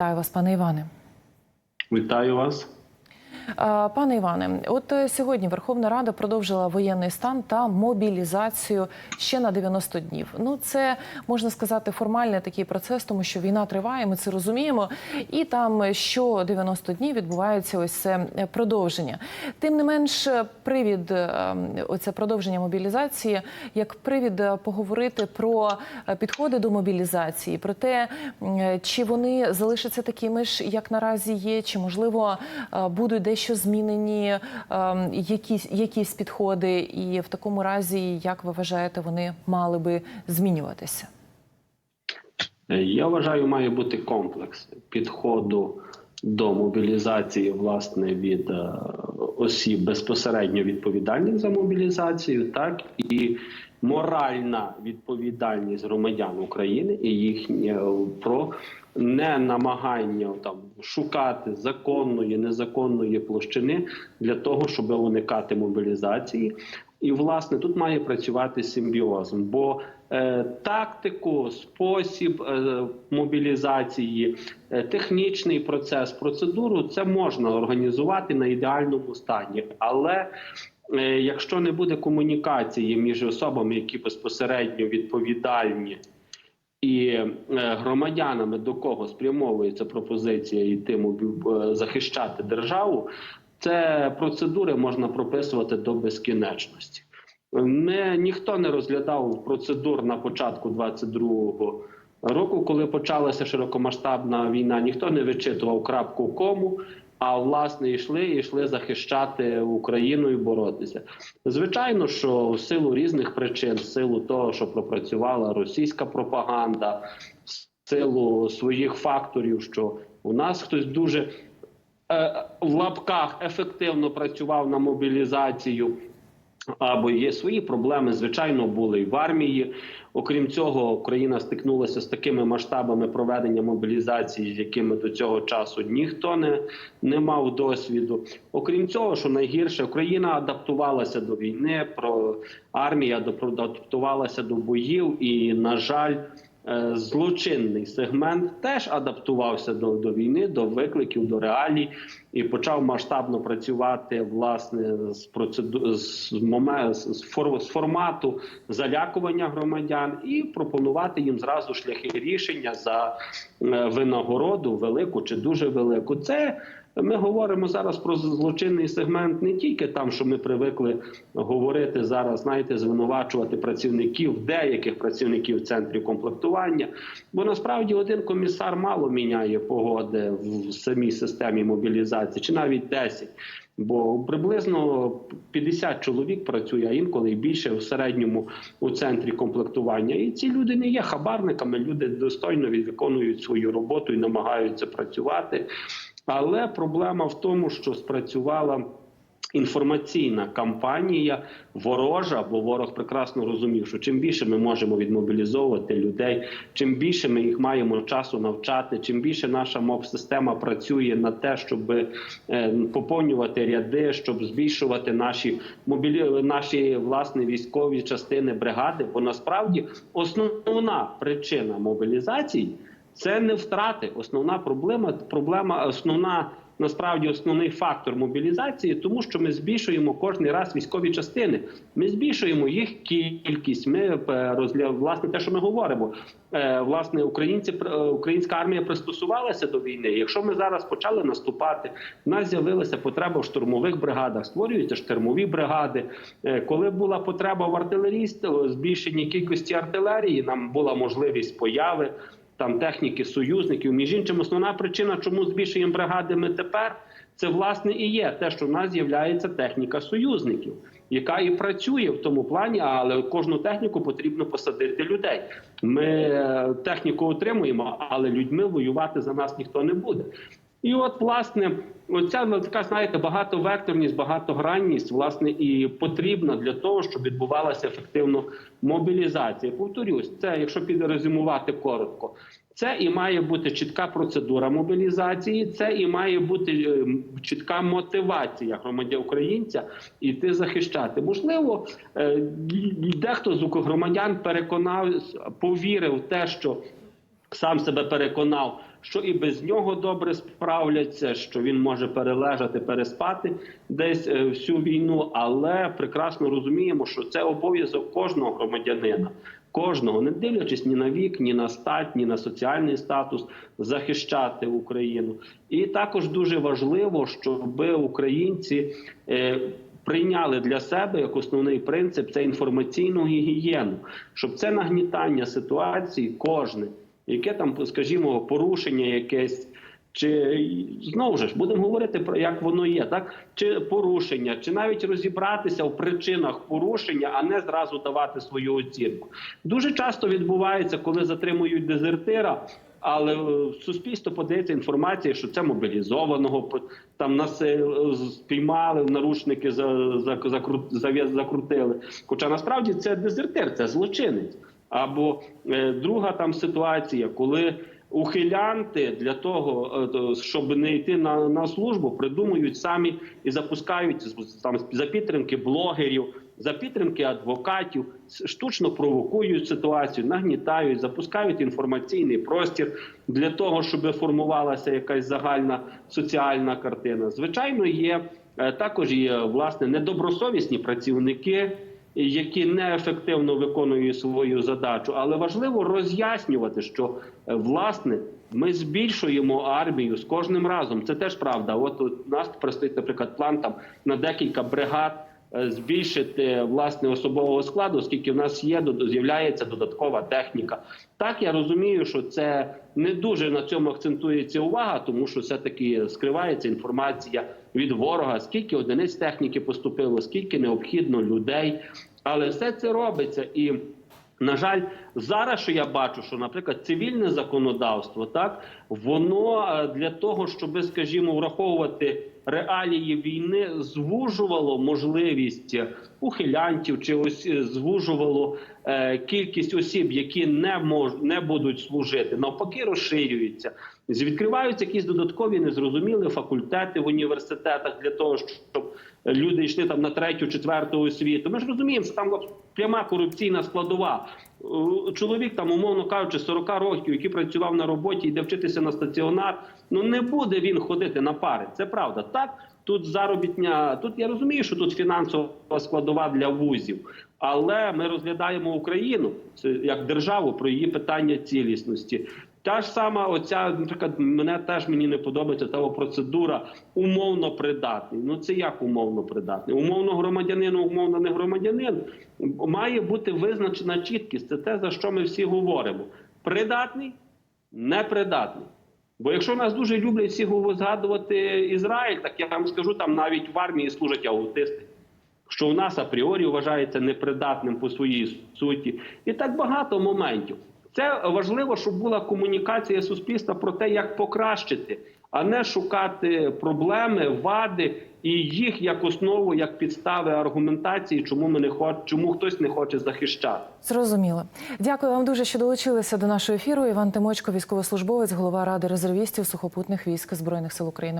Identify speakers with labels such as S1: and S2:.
S1: Вітаю вас, пане Іване.
S2: Вітаю вас.
S1: Е, Пане Іване, от е, сьогодні Верховна Рада продовжила воєнний стан та мобілізацію ще на 90 днів. Ну це можна сказати формальний такий процес, тому що війна триває. Ми це розуміємо. І там що 90 днів відбувається ось це продовження. Тим не менш, привід е, оце продовження мобілізації як привід е, поговорити про е, підходи до мобілізації, про те, чи вони залишаться такими ж, як наразі є, чи можливо е, будуть дещо змінені е, якісь, якісь підходи, і в такому разі, як ви вважаєте, вони мали би змінюватися?
S2: Я вважаю, має бути комплекс підходу до мобілізації власне від е, осіб безпосередньо відповідальних за мобілізацію, так і моральна відповідальність громадян України і їхнє е, про не намагання там шукати законної, незаконної площини для того, щоб уникати мобілізації. І власне тут має працювати симбіозм, бо е, тактику, спосіб е, мобілізації, е, технічний процес, процедуру це можна організувати на ідеальному стані, але е, якщо не буде комунікації між особами, які безпосередньо відповідальні. І е, громадянами, до кого спрямовується пропозиція йти мобі- е, захищати державу, це процедури можна прописувати до безкінечності. Не ніхто не розглядав процедур на початку 22-го року, коли почалася широкомасштабна війна. Ніхто не вичитував крапку кому. А власне йшли йшли захищати Україну і боротися. Звичайно, що в силу різних причин, в силу того, що пропрацювала російська пропаганда, в силу своїх факторів, що у нас хтось дуже е, в лапках ефективно працював на мобілізацію. Або є свої проблеми, звичайно, були і в армії. Окрім цього, Україна стикнулася з такими масштабами проведення мобілізації, з якими до цього часу ніхто не, не мав досвіду. Окрім цього, що найгірше, Україна адаптувалася до війни, про армія адаптувалася до боїв, і на жаль. Е, Злочинний сегмент теж адаптувався до, до війни, до викликів, до реалій і почав масштабно працювати власне з процеду з, моме... з, фор... з формату залякування громадян і пропонувати їм зразу шляхи рішення за е, винагороду, велику чи дуже велику. Це ми говоримо зараз про злочинний сегмент не тільки там, що ми привикли говорити зараз, знаєте, звинувачувати працівників, деяких працівників центрів комплектування. Бо насправді один комісар мало міняє погоди в самій системі мобілізації, чи навіть 10. Бо приблизно 50 чоловік працює, а інколи і більше в середньому у центрі комплектування. І ці люди не є хабарниками. Люди достойно виконують свою роботу і намагаються працювати. Але проблема в тому, що спрацювала інформаційна кампанія ворожа, бо ворог прекрасно розумів, що чим більше ми можемо відмобілізовувати людей, чим більше ми їх маємо часу навчати, чим більше наша моб-система працює на те, щоб е, поповнювати ряди, щоб збільшувати наші мобілі... наші власне військові частини бригади. Бо насправді основна причина мобілізації. Це не втрати. Основна проблема, проблема, основна насправді основний фактор мобілізації, тому що ми збільшуємо кожний раз військові частини. Ми збільшуємо їх кількість. Ми е, власне те, що ми говоримо. Е, Власне, українці е, українська армія пристосувалася до війни. Якщо ми зараз почали наступати, в нас з'явилася потреба в штурмових бригадах, створюються штурмові бригади. Коли була потреба в артилерійстві, збільшенні кількості артилерії, нам була можливість появи там техніки союзників. Між іншим, основна причина, чому збільшуємо бригади ми тепер, це власне і є те, що в нас з'являється техніка союзників, яка і працює в тому плані, але кожну техніку потрібно посадити людей. Ми е, техніку отримуємо, але людьми воювати за нас ніхто не буде. І от, власне, оця ну, така, знаєте, багатовекторність, багатогранність, власне, і потрібна для того, щоб відбувалася ефективно мобілізація. Повторюсь, це, якщо підрезюмувати коротко, це і має бути чітка процедура мобілізації, це і має бути е, чітка мотивація громадян українця іти захищати. Можливо, е, дехто з громадян переконав, повірив в те, що сам себе переконав, що і без нього добре справляться, що він може перележати, переспати десь е, всю війну, але прекрасно розуміємо, що це обов'язок кожного громадянина. Кожного, не дивлячись ні на вік, ні на стать, ні на соціальний статус, захищати Україну. І також дуже важливо, щоб українці е, прийняли для себе як основний принцип це інформаційну гігієну, щоб це нагнітання ситуації кожне, яке там, скажімо, порушення якесь. Чи знову ж будемо говорити про як воно є, так чи порушення, чи навіть розібратися в причинах порушення, а не зразу давати свою оцінку. Дуже часто відбувається, коли затримують дезертира, але в суспільство подається інформація, що це мобілізованого там нас е, спіймали, наручники закрутили. Хоча насправді це дезертир, це злочинець. Або е, друга там ситуація, коли ухилянти для того, е, щоб не йти на, на службу, придумують самі і запускають там за підтримки блогерів, за підтримки адвокатів, штучно провокують ситуацію, нагнітають, запускають інформаційний простір для того, щоб формувалася якась загальна соціальна картина. Звичайно, є е, також є власне недобросовісні працівники які неефективно виконують свою задачу, але важливо роз'яснювати, що е, власне ми збільшуємо армію з кожним разом. Це теж правда. От у нас простить, наприклад, план там на декілька бригад. Е, Збільшити власне особового складу, оскільки в нас є з'являється додаткова техніка. Так я розумію, що це не дуже на цьому акцентується увага, тому що все таки скривається інформація від ворога, скільки одиниць техніки поступило, скільки необхідно людей. Але все це робиться і. На жаль, зараз що я бачу, що, наприклад, цивільне законодавство, так воно е, для того, щоб, скажімо, враховувати реалії війни, звужувало можливість ухилянтів чи ось е, звужувало е, кількість осіб, які не мож не будуть служити, навпаки, розширюється. Відкриваються якісь додаткові незрозумілі факультети в університетах для того, щоб люди йшли там на третю, четверту освіту. Ми ж розуміємо, що там пряма корупційна складова. Е, Чоловік там, умовно кажучи, 40 років, який працював на роботі, йде вчитися на стаціонар. Ну не буде він ходити на пари. Це правда. Так тут заробітня. Тут я розумію, що тут фінансова складова для вузів. Але ми розглядаємо Україну як державу про її питання цілісності. Та ж сама, оця, наприклад, мене теж мені не подобається та процедура умовно придатний. Ну це як умовно придатний? Умовно громадянин, умовно не громадянин. Має бути визначена чіткість. Це те, за що ми всі говоримо. Придатний, непридатний. Бо якщо нас дуже люблять всі згадувати Ізраїль, так я вам скажу, там навіть в армії служать аутисти що у нас апріорі вважається непридатним по своїй суті, і так багато моментів. Це важливо, щоб була комунікація суспільства про те, як покращити, а не шукати проблеми, вади і їх як основу, як підстави аргументації, чому ми не хоч, чому хтось не хоче захищати.
S1: Зрозуміло. Дякую вам дуже, що долучилися до нашого ефіру. Іван Тимочко, військовослужбовець, голова ради резервістів сухопутних військ збройних сил України.